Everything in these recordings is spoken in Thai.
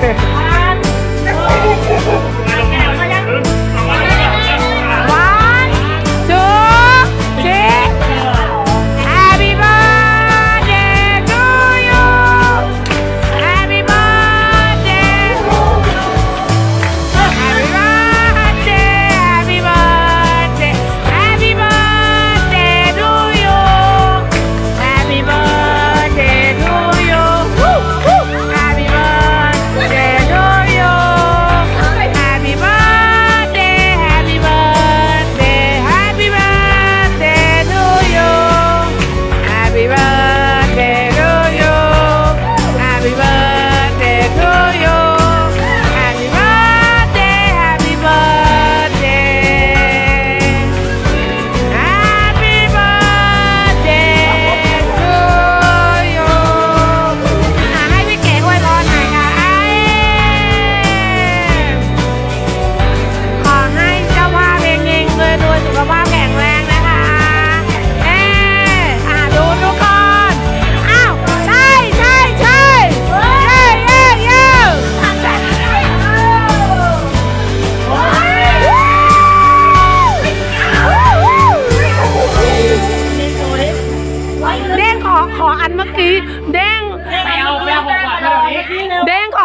Thank. we run.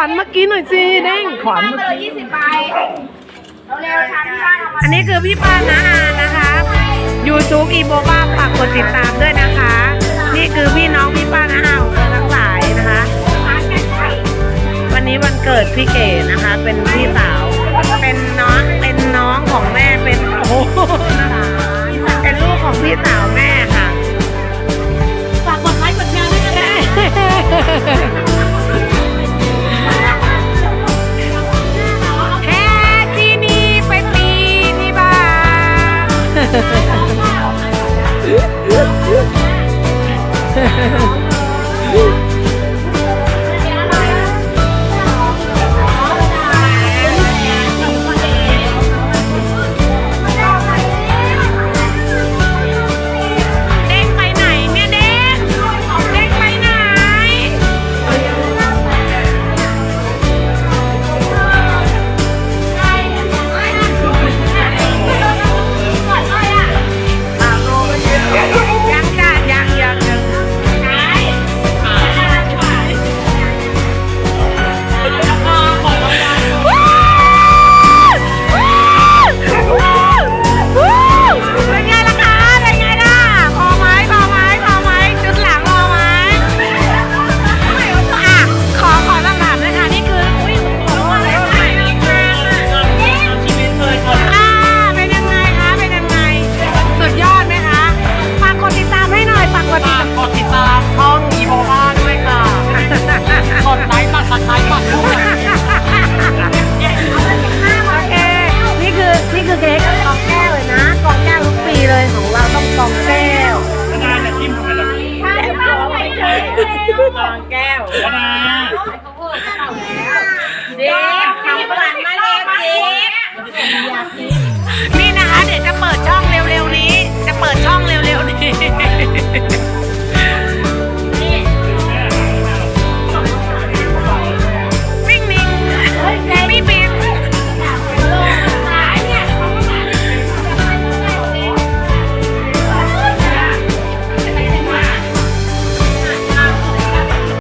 ัญเมื่อกี้หน่อยสิเด้งขวันเจอยี่สิบใบเร็วๆช้าที่บ้านเอาอันนี้คือพี่ป้านาอานะคะ YouTube อีโบบ้าฝากกดติดตามด้วยนะคะ นี่คือพี่น้องพี่ป้านาอาเราทั้งหลายนะคะวันนี้วันเกิดพี่เก๋นะคะ เป็นพี่สาว เป็นน้องเป็นน้องของแม่เป็นโอ้โหเป็นลูกของพี่สาวแม่ 你懂我ายเขาโ